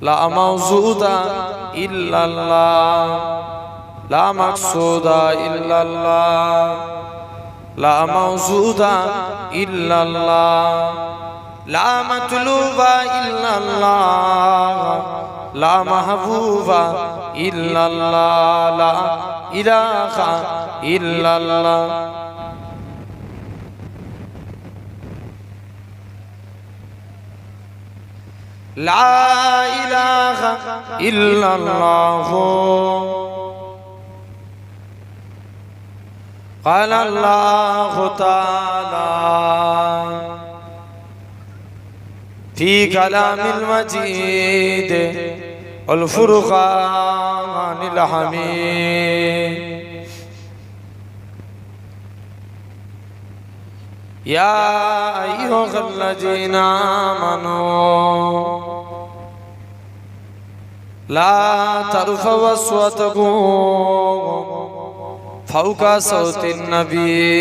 লা মাউজুদা ইল্লাল্লাহ, লা মাকসুদা ইল্লাল্লাহ, লা মাউজুদা ইল্লাল্লাহ, লা মাতলুবা ইল্লাল্লাহ, লা মাহবুবা ইল্লাল্লাহ, লা ইলাহা ইল্লাল্লাহ। لا إله إلا الله قال الله تعالى في كلام المجيد والفرقان الحميد يا أيها الذين آمنوا لا ترفعوا أصواتكم فوق صوت النبي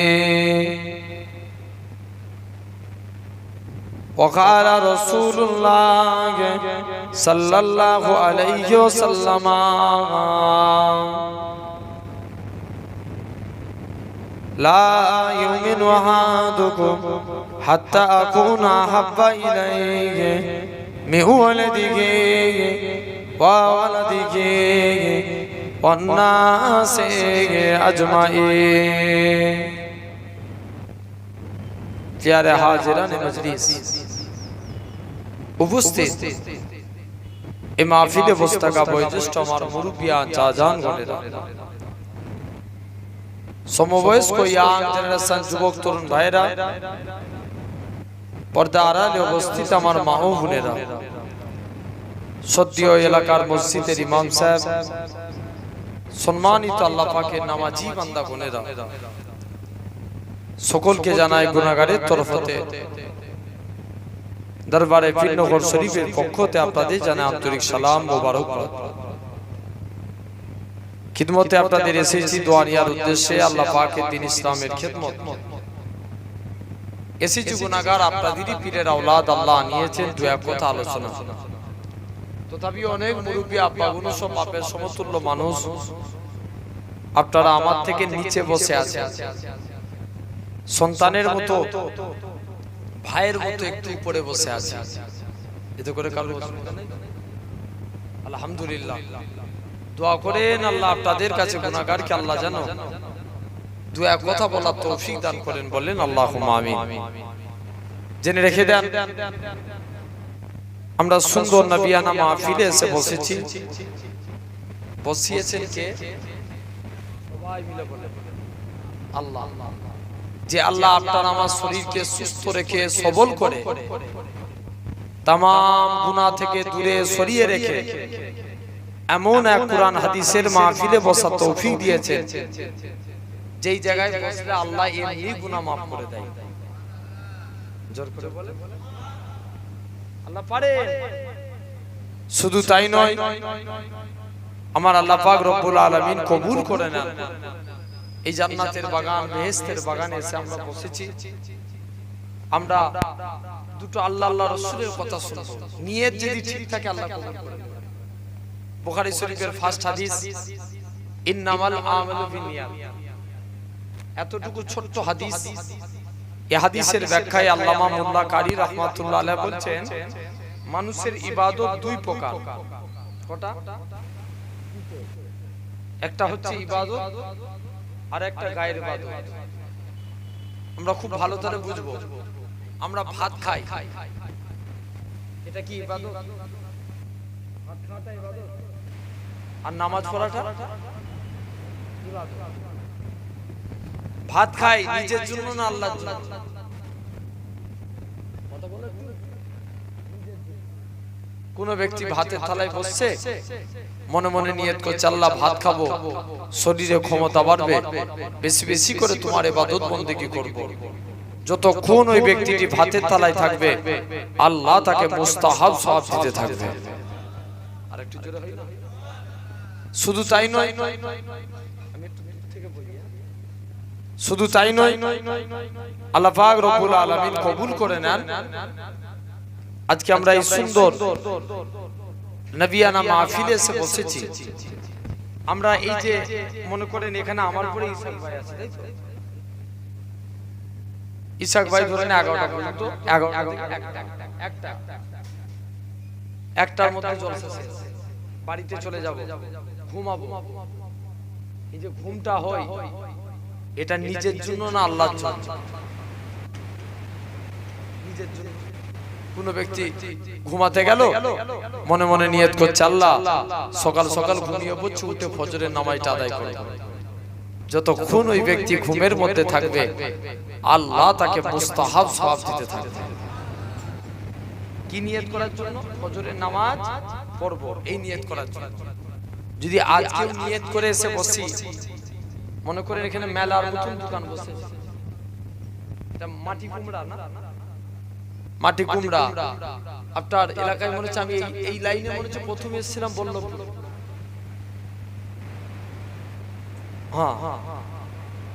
وقال رسول الله صلى الله عليه وسلم. لا يؤمن أحدكم حتى أكون أحب إليه من ولده وولده والناس أجمعين প্যারে হাজিরান মজলিস উপস্থিত এই মাহফিলে বসে থাকা বয়োজ্যেষ্ঠ আমার মুরব্বিয়া চাজান বলেরা সমবয়স্ক ইয়াং জেনারেশন যুবক তরুণ ভাইরা পর্দা আড়ালে উপস্থিত আমার মা ও বোনেরা সদ্য এলাকার মসজিদের ইমাম সাহেব সম্মানিত আল্লাহ পাকের নামাজি বান্দা বোনেরা সকলকে জানায় গুনাগারের তরফতে দরবারে পীরনগর শরীফের পক্ষতে আপনাদের জানায় আন্তরিক সালাম মোবারক খিদমতে আপনাদের এসেছি দোয়ারিয়ার উদ্দেশ্যে আল্লাহ পাকের দিন ইসলামের খিদমত। এসেছি গুনাগার আপনাদেরই পীরের আওলাদ আল্লাহ নিয়েছেন দু এক কথা আলোচনা। তথাপি অনেক মুরব্বী আব্বা সব বাপের সমতুল্য মানুষ। আপনারা আমার থেকে নিচে বসে আছে সন্তানের মতো ভাইয়ের মতো একটু উপরে বসে আছে এতে করে কারও? আলহামদুলিল্লাহ। দোয়া করেন, আল্লাহ আপনাদের কাছে গুনাহগারকে আল্লাহ জানো? দু এক কথা বলার তৌফিক দান করেন বললেন আল্লাহ আমিন। জেনে রেখে দেন, আমরা সুন্দর নবিয়ানা মাহফিলে এসে বসেছি। বসিয়েছেন কে? আল্লাহ যে আল্লাহ আপনার আমার শরীরকে সুস্থ রেখে সবল করে তাম গুনাহ থেকে দূরে সরিয়ে রেখে এমন এক কোরআন হাদিসের মাহফিলে বসা তৌফিক দিয়েছেন। যেই জায়গায় বসলে আল্লাহ এমনি গুনাহ মাফ করে দেয়। জোর করে বলে আল্লাহ পারে। শুধু তাই নয় আমার আল্লাহ পাক রব্বুল আলামিন কবুল করে নেন। এই জান্নাতের বাগান বেহেশতের বাগানে এসে আমরা বসেছি। আমরা দুটো আল্লাহ আল্লাহ রসুলের কথা শুনব। নিয়ত যদি ঠিক থাকে আল্লাহ কবুল করে। বুখারী শরীফের ফার্স্ট হাদিস ইন্নামাল আমালু বিনিয়াত এতটুকু ছোট্ট হাদিস এই হাদিসের ব্যাখ্যায় আল্লামা মোল্লা কারি রাহমাতুল্লাহ আলাইহি বলছেন মানুষের ইবাদত দুই প্রকার। কটা? একটা হচ্ছে ইবাদত আর একটা গায়ের ইবাদত। আমরা খুব ভালো করে বুঝব। আমরা ভাত খাই। এটা কি ইবাদত? ভাত খাওয়াটা আর নামাজ পড়াটা? ভাত খাই নিজের জন্য না আল্লাহর জন্য? একটু। কোন ব্যক্তি ভাতের থালায় বসছে মনে মনে নিয়ত করছে আল্লাহ ভাত খাব শরীরে ক্ষমতা বাড়বে বেশি বেশি করে তোমার এবাদত বন্দেগী করব। যতক্ষণ ওই ব্যক্তিটি ভাতের থালায় থাকবে আল্লাহ তাকে মুস্তাহাব সওয়াব দিতে থাকবে। আরেকটু জোরে হয় না? শুধু তাই নয় হ্যাঁ? শুধু তাই নয় আল্লাহ পাক রব্বুল আলামিন কবুল করে নেন। আজকে আমরা এই সুন্দর নবিয়ানা মাহফিলে এসে বসেছি। আমরা এই যে মনে করেন এখানে আমার পরে ইসাক ভাই আছে ইসাক ভাই ধরেন এগারোটা পর্যন্ত। একটা একটা একটার মধ্যে জলসা বাড়িতে চলে যাব। ঘুমাবো। এই যে ঘুমটা হয় এটা নিজের জন্য না আল্লাহর জন্য। নিজের জন্য। কোন ব্যক্তি ঘুমাতে গেল মনে মনে নিয়ত করছে আল্লাহ। সকাল সকাল ঘুমিয়ে পড়ছে উঠে ফজরের নামাজটা আদায় করে যতক্ষণ ওই ব্যক্তি ঘুমের মধ্যে থাকবে আল্লাহ তাকে মুস্তাহাব সওয়াব দিতে থাকবে। কি নিয়ত করার জন্য? ফজরের নামাজ পড়ব। এই নিয়ত করার জন্য। যদি আজকে নিয়ত করে এসে বসি। মনে করেন এখানে মেলার মতন দোকান বসে মাটি কুমড়া না? মাটি কুমড়া। আপনার এলাকায় মনে হচ্ছে আমি এই- এই লাইনে মনে হচ্ছে প্রথমে এসেছিলাম বল্লভপুর। হ্যাঁ।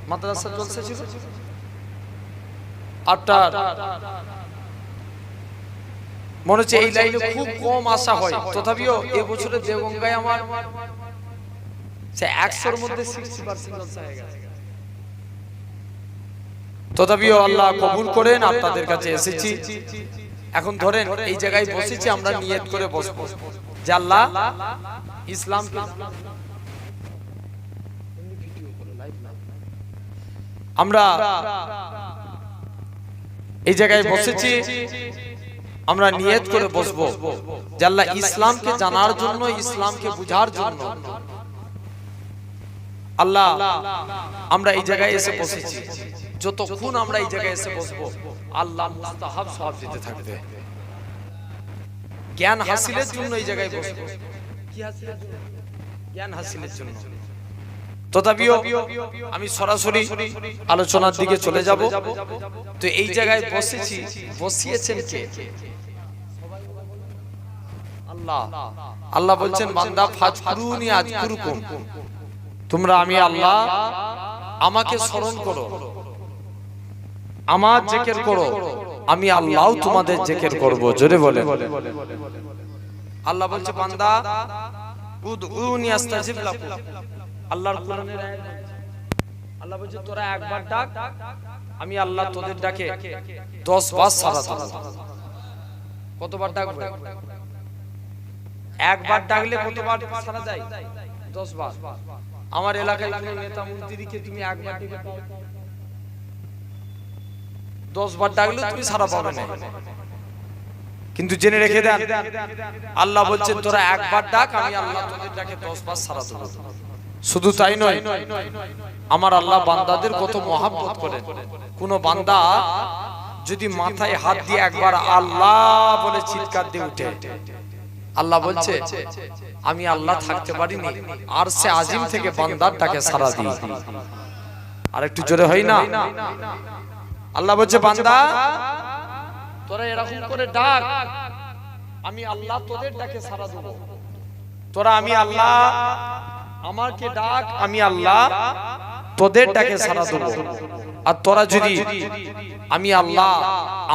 মাদ্রাসা জলসা ছিল আপনার মনে হচ্ছে এই লাইনে খুব কম আশা হয়। তথাপিও এই বছরে দেবগঙ্গায় আমার সে একশোর মধ্যে সিক্সটি পার্সেন্ট হয়ে গেছে। তথাপিও আল্লাহ কবুল করেন আপনাদের কাছে এসেছি। এখন ধরেন এই জায়গায় বসেছি আমরা নিয়ত করে বসবো। যে আল্লাহ ইসলাম আমরা এই জায়গায় বসেছি। আমরা নিয়ত করে বসবো যে আল্লাহ ইসলামকে জানার জন্য ইসলামকে বুঝার জন্য। আল্লাহ আমরা এই জায়গায় এসে বসেছি। যতক্ষণ আমরা এই জায়গায় এসে বসবো আল্লাহ মুস্তাহাব সওয়াব দিতে থাকবে। জ্ঞান হাসিলের জন্য এই জায়গায় বসবো। কি হাসিলের জন্য? জ্ঞান হাসিলের জন্য। তথাপিও আমি সরাসরি আলোচনার দিকে চলে যাব। তো এই জায়গায় বসেছি। বসিয়েছেন কে? আল্লাহ। আল্লাহ। বলছেন বান্দা ফাজকুরুনি আজকুরুকুম। তোমরা আমি আল্লাহ আমাকে স্মরণ করো। আমার জেকের করো। আমি আল্লাহও তোমাদের জেকের করব। জোরে বলে আল্লাহ বলছে বান্দা উদউনি আস্তাজিব লাকুম। আল্লাহর কোরআনের আয়াত আল্লাহ বলছে, তোরা একবার ডাক, আমি আল্লাহ তোদের ডাকে 10 বার সাড়া দেব কতবার ডাকবে? একবার ডাকলে কতবার সাড়া দেয়? 10 বার। আমার এলাকায় কোনো নেতা মন্ত্রীকে তুমি একবার ডেকে পাও? দশ বার ডাকলে তুমি সারা পাবে না। কিন্তু জেনে রেখে দেন, আল্লাহ বলছেন তোরা একবার ডাক, আমি আল্লাহ তোদের ডাকে দশ বার সারা দেবো শুধু তাই নয়, আমার আল্লাহ বান্দাদের কত মহাব্বত করেন কোন বান্দা যদি মাথায় হাত দিয়ে একবার আল্লাহ বলে চিৎকার দিয়ে উঠে, আল্লাহ বলছে, আমি আল্লাহ থাকতে পারিনি আর সে আজিম থেকে বান্দার ডাকে সারা দিই। আর একটু জোরে হয় না? আল্লাহ বলছে, বান্দা, তোরা এরকম করে ডাক, আমি আল্লাহ তোদের ডাকে সারা দেব। তোরা আমি আল্লাহ আমাকে ডাক আমি আল্লাহ তোদের ডাকে সারা দেব। আর তোরা যদি আমি আল্লাহ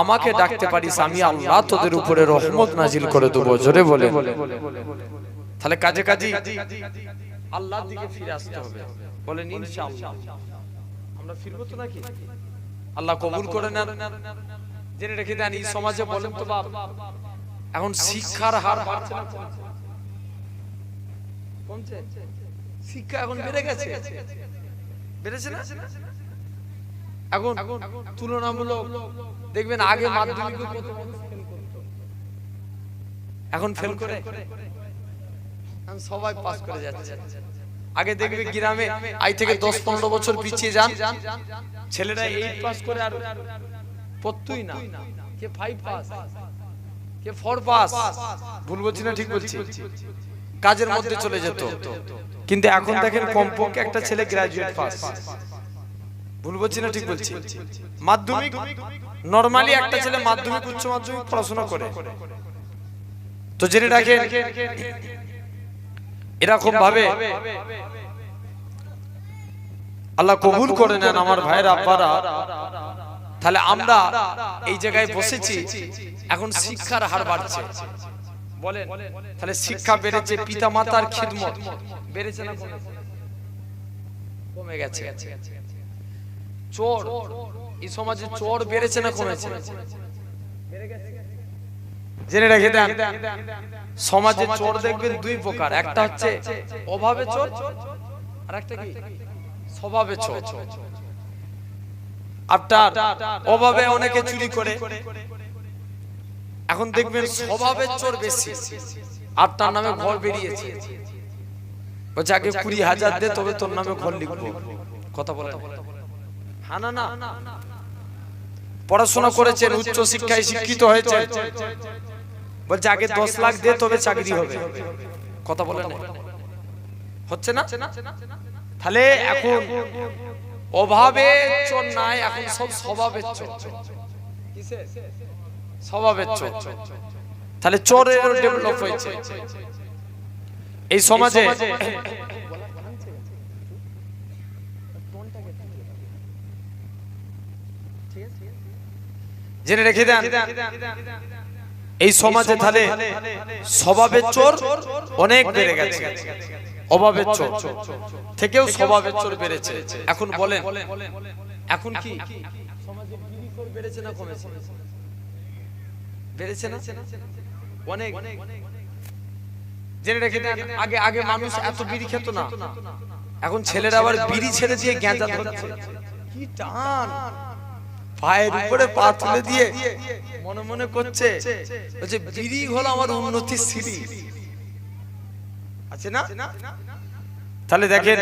আমাকে ডাকতে পারিস আমি আল্লাহ তোদের উপরে রহমত নাজিল করে দেবো। জোরে বলে তাহলে কাজে কাজে আল্লাহর দিকে ফিরে আসতে হবে। বলেন ইনশাআল্লাহ। আমরা ফিরবো তো নাকি? আল্লাহ কবুল করে নেন। জেনে রেখে দেন এই সমাজে বলেন তো বাপ। এখন শিক্ষার হার বাড়ছে না কমছে? শিক্ষা এখন বেড়ে গেছে। বেড়েছে না? এখন তুলনামূলক দেখবেন আগে মাধ্যমিক এখন ফেল করে। সবাই পাস করে যাচ্ছে। আগে দেখবে গ্রামে আই থেকে দশ পনেরো বছর পিছিয়ে যান। ছেলেরা এইট পাস করে আর পড়তই না। কে ফাইভ পাস কে ফোর পাস। ভুল বলছি না ঠিক বলছি কাজের মধ্যে চলে যেত। কিন্তু এখন দেখেন কমপক্ষে একটা ছেলে গ্রাজুয়েট পাস ভুল বলছি না ঠিক বলছি মাধ্যমিক নরমালি একটা ছেলে মাধ্যমিক উচ্চ মাধ্যমিক পড়াশোনা করে। তো জেনে রাখেন এরকম ভাবে আল্লাহ কবুল করে নেন আমার ভাইয়ের আব্বারা। তাহলে আমরা এই জায়গায় বসেছি এখন শিক্ষার হার বাড়ছে। বলেন তাহলে শিক্ষা বেড়েছে পিতা মাতার খিদমত। বেড়েছে না? কমে? গেছে। চোর। এই সমাজে চোর বেড়েছে না কমেছে? জেনে রেখে দেন। সমাজে চোর দেখবেন দুই প্রকার। একটা হচ্ছে অভাবে চোর আর একটা কি? স্বভাবে চোর। আপনার অভাবে অনেকে চুরি করে। এখন দেখবেন স্বভাবের চোর বেশি। আপনার নামে ঘর বেরিয়েছে। বলছে আগে কুড়ি হাজার দে তবে তোর নামে ঘর লিখব। কথা বলে হ্যাঁ না। না পড়াশোনা করেছেন উচ্চ শিক্ষায় শিক্ষিত হয়েছে বলছে আগে দশ লাখ দে তবে চাকরি হবে। কথা বলে না। হচ্ছে না? তাহলে এখন অভাবে চোর নাই এখন সব স্বভাবের চোর। স্বভাবের চোর তাহলে চোরের ডেভেলপ হয়েছে এই সমাজে জেনে রেখে দেন এই সমাজে তাহলে স্বভাবের চোর অনেক বেড়ে গেছে অভাবের চোর থেকেও স্বভাবের চোর বেড়েছে এখন বলেন এখন কি সমাজে বেড়েছে না কমেছে বেড়েছে না? অনেক। জেনে রেখে আগে আগে মানুষ এত বিড়ি খেত না। এখন ছেলেরা আবার বিড়ি ছেড়ে দিয়ে ধরছে কি টান। পায়ের উপরে পা তুলে দিয়ে মনে মনে করছে। বলছে বিড়ি হলো আমার উন্নতির সিঁড়ি। আছে না? তাহলে দেখেন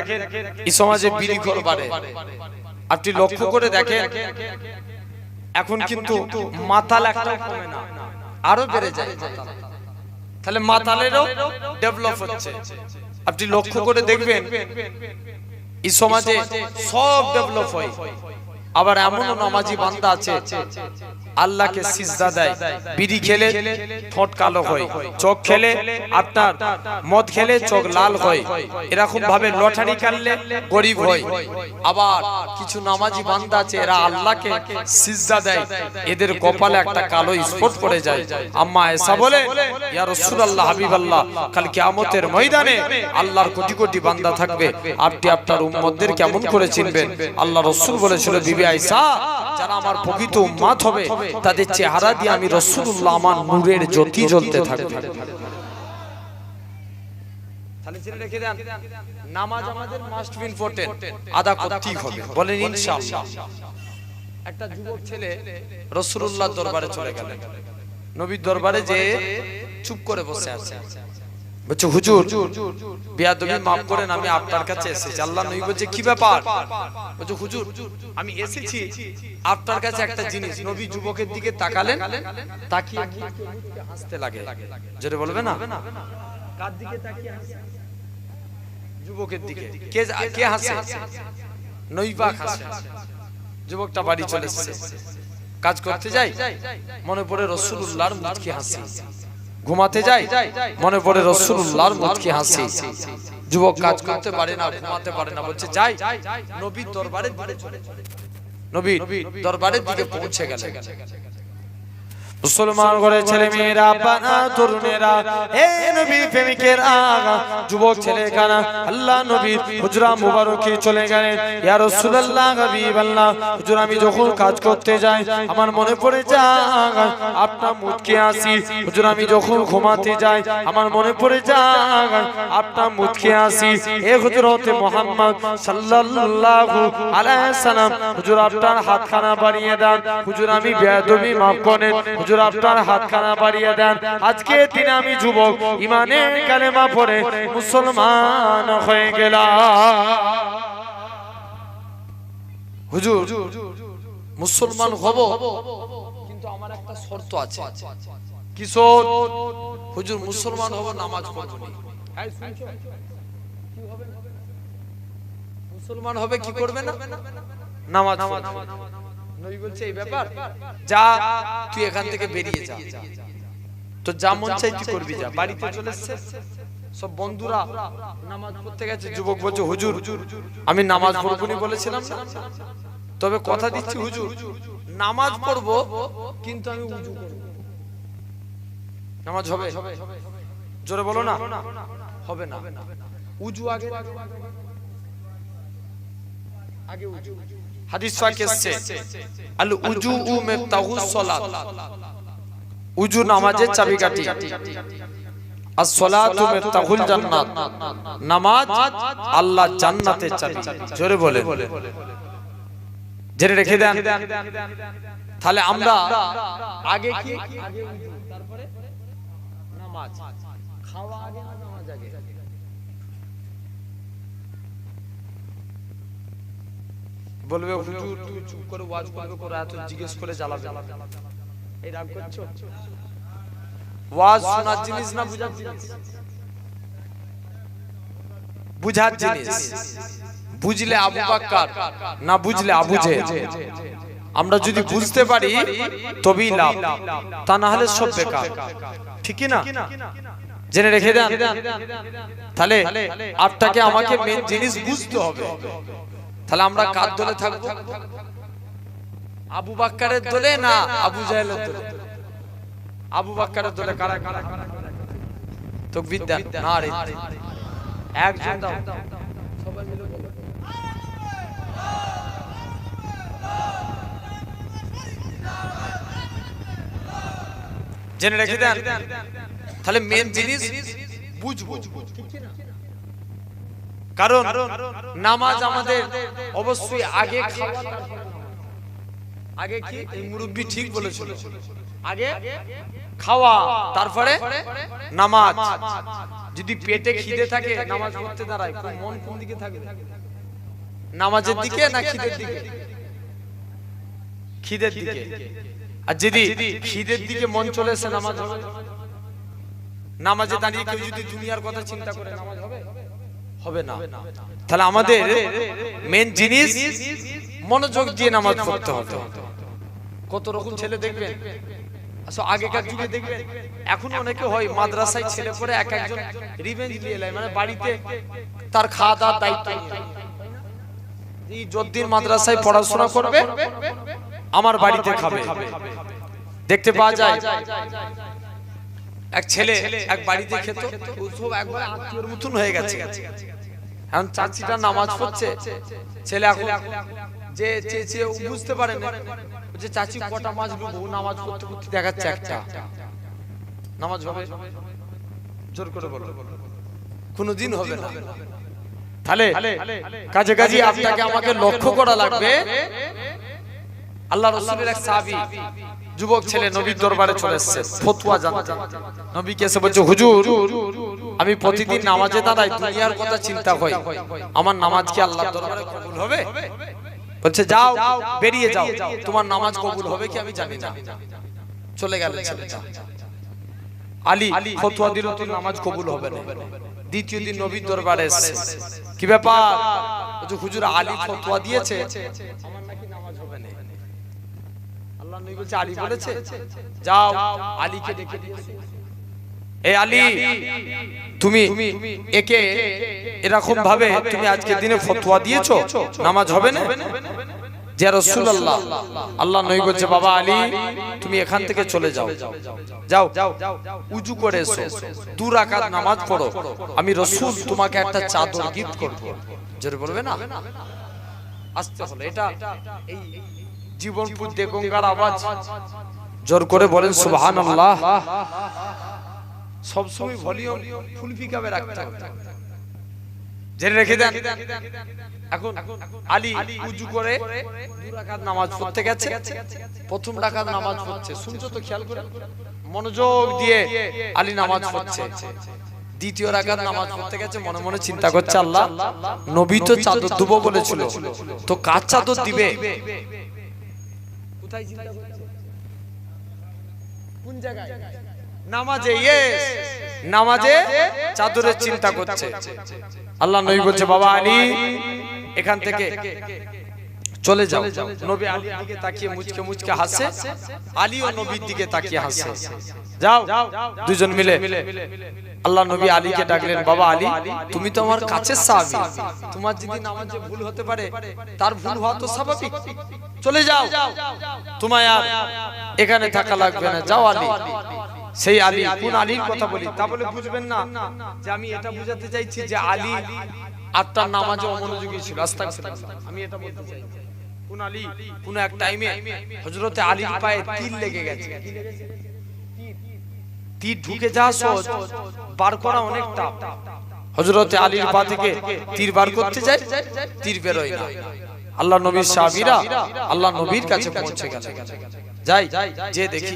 এই সমাজে বিড়ি ঘর বাড়ে আপনি লক্ষ্য করে দেখেন এখন কিন্তু মাতাল একটা কমে না। আরও বেড়ে যায়। তাহলে মাতালেরও ডেভেলপ হচ্ছে। আপনি লক্ষ্য করে দেখবেন, এই সমাজে সব ডেভেলপ হয়। আবার এমনও নামাজি বান্দা আছে আল্লাহকে সিজদা দেয়। বিড়ি খেলে ঠোঁট কালো হয়। চোখ খেলে আপনার মদ খেলে চোখ লাল হয়। এরকম ভাবে লটারি কাটলে গরিব হয়। আবার কিছু নামাজি বান্দা আছে এরা আল্লাহকে সিজদা দেয়। এদের কপালে একটা কালো স্পট পড়ে যায়। আম্মা এসা বলে ইয়া রাসূলুল্লাহ হাবিবাল্লাহ কাল কিয়ামতের ময়দানে আল্লাহর কোটি কোটি বান্দা থাকবে। আপনি আপনার উম্মতদের কেমন করে চিনবেন? আল্লাহ রাসূল বলেছিল বিবি আয়েশা যারা আমার প্রকৃত উম্মত হবে তাদের চেহারা দিয়ে আমি রাসূলুল্লাহ আমার নূরের জ্যোতি জ্বলতে থাকবে। তাহলে জেনে রেখে দেন নামাজ আমাদের মাস্ট বি ইম্পর্টেন্ট আদা করতেই হবে। বলেন ইনশাআল্লাহ। একটা যুবক ছেলে রাসূলুল্লাহ দরবারে চলে গেলেন। নবীর দরবারে যে চুপ করে বসে আছে। বলছে হুজুর বিয়াদবি মাফ করেন আমি আপনার কাছে এসেছি। আল্লাহ নবী বলছে কি ব্যাপার? বলছে হুজুর আমি এসেছি। আপনার কাছে একটা জিনিস নবী যুবকের দিকে তাকালেন তাকিয়ে হাসতে লাগে। জোরে বলবে না? কার দিকে তাকিয়ে হাসে যুবকের দিকে। কে কে হাসে নৈবাক হাসে যুবকটা বাড়ি চলে এসেছে। কাজ করতে যাই মনে পড়ে রসুল্লাহর মুখকে হাসি। ঘুমাতে যাই? মনে পড়ে রসুল্লাহর মুখকে হাসি? যুবক কাজ করতে পারে না, ঘুমাতে পারে না, বলছে, যাই। নবীর দরবারের দিকে নবী দরবারের দিকে পৌঁছে গেলে মুসলমান ঘরে ছেলে মেয়েরা, বানা তরুণেরা হে নবী প্রেমিকেরা যুবক ছেলে কানা, আল্লাহ নবীর হুজরা মুবারকে চলে গেলেন। ইয়া রাসূলুল্লাহ, হাবিবাল্লাহ, হুজুর, আমি যখন কাজ করতে যাই, আমার মনে পড়ে যায় আপনার মুখকে আসি। হুজুর, আমি যখন ঘুমাতে যাই, আমার মনে পড়ে যায় আপনার মুখকে আসি। হে হুজরতে মুহাম্মদ সাল্লাল্লাহু আলাইহি সাল্লাম, হুজুর, আপনার হাতখানা বাড়িয়ে দেন। হুজুর, আমি বেয়াদবি মাফ করেন। হুজুর আপনার হাতখানা বাড়িয়ে দেন আজকে দিনে আমি যুবক ইমানের কালেমা পড়ে মুসলমান হয়ে গেলাম হুজুর মুসলমান হব কিন্তু আমার একটা শর্ত আছে কিশোর হুজুর মুসলমান হব নামাজ পড়ব নি। এই শুনছো? কি হবে? মুসলমান হবে কি করবে না নামাজ পড়বে। নবী বলছে এই ব্যাপার যা তুই এখান থেকে বেরিয়ে যা। তো যা মন চাই তুই করবি যা। বাড়িতে চলে এসছে। সব বন্ধুরা নামাজ পড়তে গেছে। যুবক বলছে হুজুর আমি নামাজ পড়বনি বলেছিলাম। তবে কথা দিচ্ছি হুজুর নামাজ পড়ব কিন্তু আমি উজু করব নামাজ হবে? জোরে বলো না। হবে না। উজু আগে। আগে উজু। হাদিস পাক এসেছে আল উজু উ মিফতাহুস সালাত উজু নামাজের চাবিকাঠি আর সালাতু মিফতাহুল জান্নাত নামাজ আল্লাহ জান্নাতের চাবি জোরে বলে জেনে রেখে দেন তাহলে আমরা আগে কি আগে উজু তারপরে নামাজ খাওয়া আগে বলবে হুজুর তুই চুপ করে ওয়াজ করবে, করে এত জিজ্ঞেস করে এই রাগ করছ? ওয়াজ শোনার জিনিস না বুঝার জিনিস? বুঝার জিনিস। বুঝলে আবু বাক্কার, না বুঝলে আবু আমরা যদি বুঝতে পারি, তবেই লাভ। তা না হলে সব বেকার। ঠিক না? জেনে রেখে দেন। তাহলে আপনাকে আমাকে মেন জিনিস বুঝতে হবে। তাহলে আমরা কার দলে থাকব? আবু বাক্কারের দলে না আবু জাহেলের দলে? আবু বাক্কারের দলে কারা? কারা তো বিদ্যা না রে। একজন দাও। সবাই মিলে বলো জেনে রেখে দেন। তাহলে মেন জিনিস বুঝব। ঠিক না? কারণ নামাজ আমাদের অবশ্যই আগে। আগে কি? এই মুরব্বী ঠিক বলেছিল। আগে খাওয়া তারপরে নামাজ। যদি পেটে খিদে থাকে নামাজ পড়তে দাঁড়ায়। কোন মন কোন দিকে থাকে নামাজের দিকে। না খিদের দিকে? খিদের দিকে। আর যদি খিদের দিকে মন চলে এসে নামাজ হবে? নামাজে দাঁড়িয়ে কেউ যদি দুনিয়ার কথা চিন্তা করে নামাজ হবে? হবে না। তাহলে আমাদের মেন জিনিস মনোযোগ দিয়ে নামাজ পড়তে হবে। কত রকম ছেলে দেখবেন? আসলে আগেকার যুগে দেখবেন? এখন অনেকে হয় মাদ্রাসায় ছেলে পড়ে এক একজন রিভেঞ্জ নিয়ে এলাই মানে বাড়িতে তার খাওয়া দাওয়ার দায়িত্ব যদ্দিন মাদ্রাসায় পড়াশোনা করবে আমার বাড়িতে খাবে। দেখতে পাওয়া যায়। এক ছেলে এক বাড়িতে খেত সব একবার আত্মীয়র মতন হয়ে গেছে। এখন চাচিটা নামাজ পড়ছে। ছেলে এখন যে চেয়েছে ও বুঝতে পারে না। যে চাচি কটা মাছ ও নামাজ পড়তে পড়তে দেখাচ্ছে একটা। নামাজ হবে? জোর করে বলো। কোনোদিন হবে না। তাহলে কাজে কাজে আপনাকে আমাকে লক্ষ্য করা লাগবে। আল্লাহ রসুলের এক সাহাবী যুবক ছেলে নবীর দরবারে চলে এসেছে। ফতোয়া জানতে। নবীকে এসে বলছে হুজুর আমি প্রতিদিন নামাজে দাঁড়াই দুনিয়ার কথা চিন্তা করি। আমার নামাজ কি আল্লাহর দরবারে কবুল হবে? বলছে যাও বেরিয়ে যাও। তোমার নামাজ কবুল হবে কি আমি জানি না। চলে গেল ছেলেটা। আলী ফতোয়া দিল তোর নামাজ কবুল হবে না। দ্বিতীয় দিন নবীর দরবারে এসেছে। কি ব্যাপার? হুজুর আলী ফতোয়া দিয়েছে। আমার নাকি আল্লাহ নবী বলছে আলী বলেছে যাও আলীকে ডেকে এ আলী তুমি একে এরকম ভাবে তুমি আজকে দিনে ফতোয়া দিয়েছ? নামাজ হবে না? যে রাসূলুল্লাহ আল্লাহ নবী বলছে বাবা আলী তুমি এখান থেকে চলে যাও। যাও। উজু করে এসো। দু রাকাত নামাজ পড়ো। আমি রসুল তোমাকে একটা চাদর গিফট করব। জোরে বলবে না? আসতে হলো এটা এই জীবনপুর দিয়ে গঙ্গার আওয়াজ। জোর করে বলেন সুবহানাল্লাহ। সবসময় ভলিউম ফুল ফিকাবে রাখতে হবে। জেনে রেখে দেন। এখন আলী উজু করে দু রাকাত নামাজ পড়তে গেছে। প্রথম রাকাত নামাজ পড়ছে। শুনছো তো খেয়াল করে? মনোযোগ দিয়ে আলী নামাজ পড়ছে। দ্বিতীয় রাকাত নামাজ পড়তে গেছে। মনে মনে চিন্তা করছে আল্লাহ। নবী তো চাদর দেবো বলেছিল। তো কার চাদর দিবে? কোথায় করছে কোন জায়গায়? নামাজে ইয়েস নামাজে চাদরের চিন্তা করছে। আল্লাহ নবী বলছে, বাবা আলী এখান থেকে চলে যাও। নবী আলীর দিকে তাকিয়ে মুচকে মুচকে হাসে আলী ও নবীর দিকে তাকিয়ে হাসে। যাও দুজন মিলে। আল্লাহ নবী আলীকে ডাকলেন বাবা আলী তুমি তো আমার কাছের সাহাবী। তোমার যদি নামাজে ভুল হতে পারে তার ভুল হওয়া তো স্বাভাবিক। চলে যাও। তোমায় আর এখানে থাকা লাগবে না। যাও আলী। সেই আলী কোন আলীর কথা বলি? তা বলে। বুঝবেন না যে আমি এটা বুঝাতে চাইছি যে আলী আটটার নামাজে অমনোযোগী ছিল। আস্তাগফিরুল্লাহ। আমি এটা বলতে চাই। কোন এক টাইমে হজরতে আলীর পায়ে তীর লেগে গেছে। তীর ঢুকে সহজ বার করা অনেক টাপ হজরতে আলীর পা থেকে তীর বার করতে যায় তীর বেরোয় না। আল্লাহ নবীর সাহাবীরা আল্লাহ নবীর কাছে পৌঁছে গেছে যাই যে দেখি।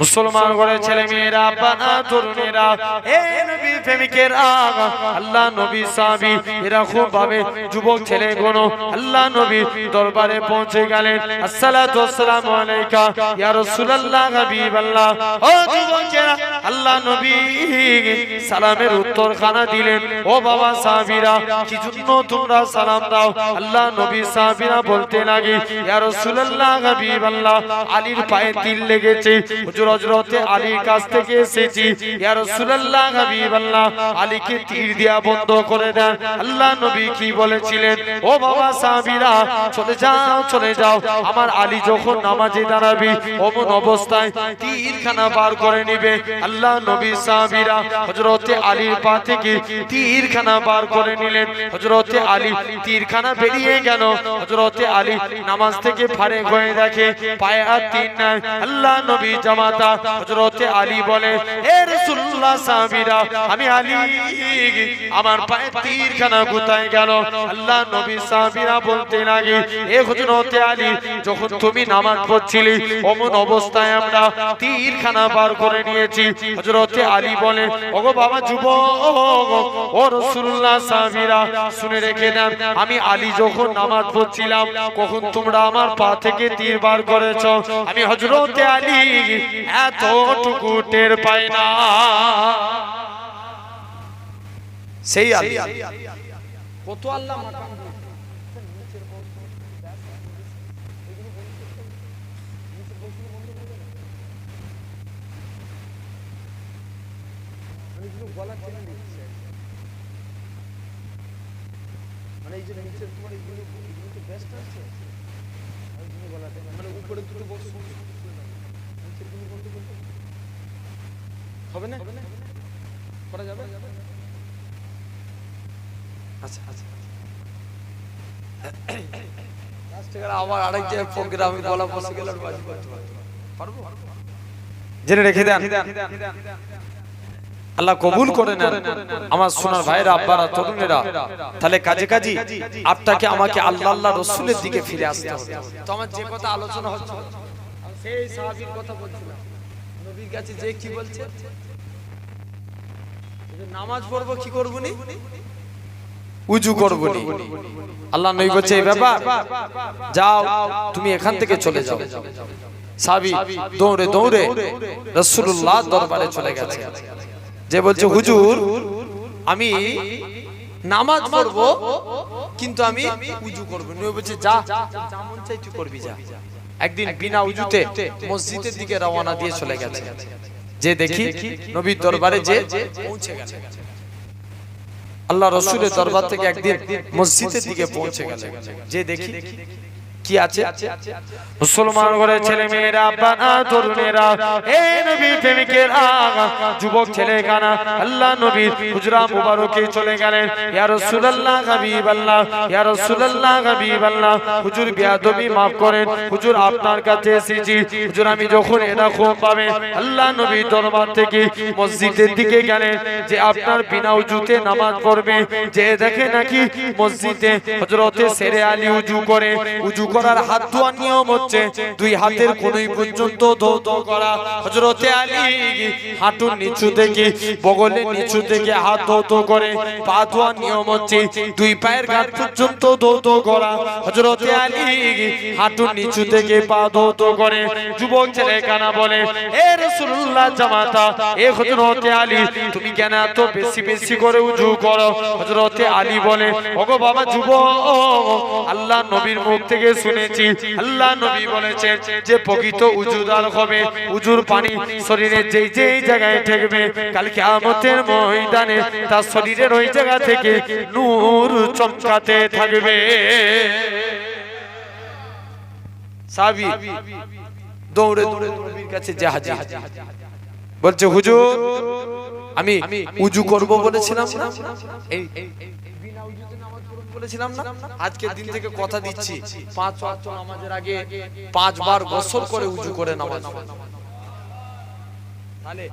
মুসলমান করে ছেলে মেয়েরা বানা তরুণেরা এ নবী প্রেমিকেরা আল্লাহ নবী সাহাবী এরা খুব ভাবে যুবক ছেলে গুলো আল্লাহ নবী দরবারে পৌঁছে গেলেন। আসসালাতু ওয়াসসালামু আলাইকা ইয়া রাসূলুল্লাহ হাবিবাল্লাহ। ও যুবকেরা আল্লাহ নবী সালামের উত্তর খানা দিলেন। ও বাবা সাহাবীরা কি জন্য তোমরা সালাম দাও? আল্লাহ নবী সাহাবীরা বলতে লাগে ইয়া রাসূলুল্লাহ হাবিবাল্লাহ আলীর পায়ে তিল লেগেছে। হুজুর হযরতে আলীর কাছ থেকে এসেছি। আলীকে তীর দিয়া বন্ধ করে দেন। আল্লাহ নবী কি বলেছিলেন? ও বাবা সাহাবীরা, চলে যাও চলে যাও। আমার আলী যখন নামাজে দাঁড়াবি, অমন অবস্থায় তীরখানা বার করে নিবে। আল্লাহ নবী সাহাবীরা হযরতে আলীর পা থেকে তীরখানা বার করে নিলেন। হযরতে আলী তীরখানা বেরিয়ে গেল। হযরতে আলী নামাজ থেকে ফারে হয়ে দেখে, পায়ে আর তীর নাই আল্লাহ নবী জামাতা হযরতে আলী বলে হে রাসূলুল্লাহ সাহাবীরা, আমি আলী, আমার পায়ে তীরখানা কোথায় গেল? আল্লাহ নবী সাহাবীরা বলতে লাগে এ হযরতে আলী, যখন তুমি নামাজ পড়ছিলে, অমন অবস্থায় আমরা তীরখানা বার করে নিয়েছি। হযরতে আলী বলে, ওগো বাবা যুবক, ও রাসূলুল্লাহ সাহাবীরা, শুনে রেখে দেন, আমি আলী যখন নামাজ পড়ছিলাম, কখন তোমরা আমার পা থেকে তীর বার করেছ? আমি হযরতে আলী এতটুকু টের পাই না। সেই কত আল্লাহ মাকাম মানে এই যে নিচের তোমার এইগুলো এগুলো তো বেস্ট আছে। গলাতে মানে উপরে দুটো বক্স নিচেরগুলো বন্ধ করতে হবে না? করা যাবে? আচ্ছা আচ্ছা। আবার আরেক জায়গায় প্রোগ্রামে গলা বসে গেল আর বাজি করতে পারব। জেনে রেখে দেন। আল্লাহ কবুল করে নেন। আমার সোনার ভাইরা আব্বারা তরুণেরা তাহলে কাজে কাজে আপনাকে আমাকে আল্লাহ আল্লাহ রসুলের দিকে ফিরে আসতে হবে। তো আমার যে কথা আলোচনা হচ্ছে সেই সাহাবীর কথা বলছিলাম। নবীর কাছে যে কি বলছে? নামাজ পড়ব কি করব উজু করব আল্লাহ বলছে, এই ব্যাপার, যাও, তুমি এখান থেকে চলে যাও। সাবি দৌড়ে দৌড়ে দরবারে চলে গেছে। যে বলছে, হুজুর, আমি নামাজ পড়ব, কিন্তু আমি উজু করব বলছে, যা যা মন চাই তুই করবি, যা। একদিন বিনা উজুতে মসজিদের দিকে রওনা দিয়ে চলে গেছে। যে দেখি নবীর দরবারে যে পৌঁছে গেছে। আল্লাহ রসুলের দরবার থেকে একদিন মসজিদের দিকে পৌঁছে গেছে। যে দেখি কি আছে? মুসলমান ঘরে ছেলে মেয়েরা বানা তরুণেরা এ নবী প্রেমিকেরা যুবক ছেলে গানা আল্লাহ নবীর হুজরা মুবারকে চলে গেলেন। ইয়া রাসূলুল্লাহ হাবিবাল্লাহ ইয়া রাসূলুল্লাহ হাবিবাল্লাহ। হুজুর বিয়াদবি maaf করেন। হুজুর আপনার কাছে এসেছি। হুজুর আমি যখন এটা খুব পাবে আল্লাহ নবী দরবার থেকে মসজিদের দিকে গেলেন যে আপনার বিনা উজুতে নামাজ পড়বে। যে দেখে নাকি মসজিদে হযরতে সেরে আলী উজু করে উজু করার হাত ধোয়ার নিয়ম হচ্ছে, দুই হাতের কোনই পর্যন্ত ধৌত করা। হযরতে আলী হাঁটুর নিচু থেকে বগলের নিচু থেকে হাত ধৌত করে, পা ধোয়ার নিয়ম হচ্ছে, দুই পায়ের ঘাট পর্যন্ত ধৌত করা। হযরতে আলী হাঁটুর নিচু থেকে পা ধৌত করে, যুবক ছেলে কানা বলে, এ রাসূলুল্লাহ জামাতা, এ হযরতে আলী, তুমি কেন এত বেশি বেশি করে উজু করো? হযরতে আলী বলে, ওগো বাবা যুবক, আল্লাহ নবীর মুখ থেকে শুনেছি। আল্লাহ নবী বলেছেন যে প্রকৃত উজুদার হবে, উজুর পানি শরীরে যেই যেই জায়গায় ঠেকবে, কাল কিয়ামতের ময়দানে তার শরীরের ওই জায়গা থেকে নূর চমকাতে থাকবে। সাবি দৌড়ে দৌড়ে নবীর কাছে জাহাজ বলছে, হুজুর, আমি উজু করব বলেছিলাম এই এই- এই বিনা উজুতে নামাজ পড়ব বলেছিলাম না? আজকের দিন থেকে কথা দিচ্ছি। পাঁচ ওয়াক্ত নামাজের আগে পাঁচবার গোসল করে উজু করে নামাজ। তাহলে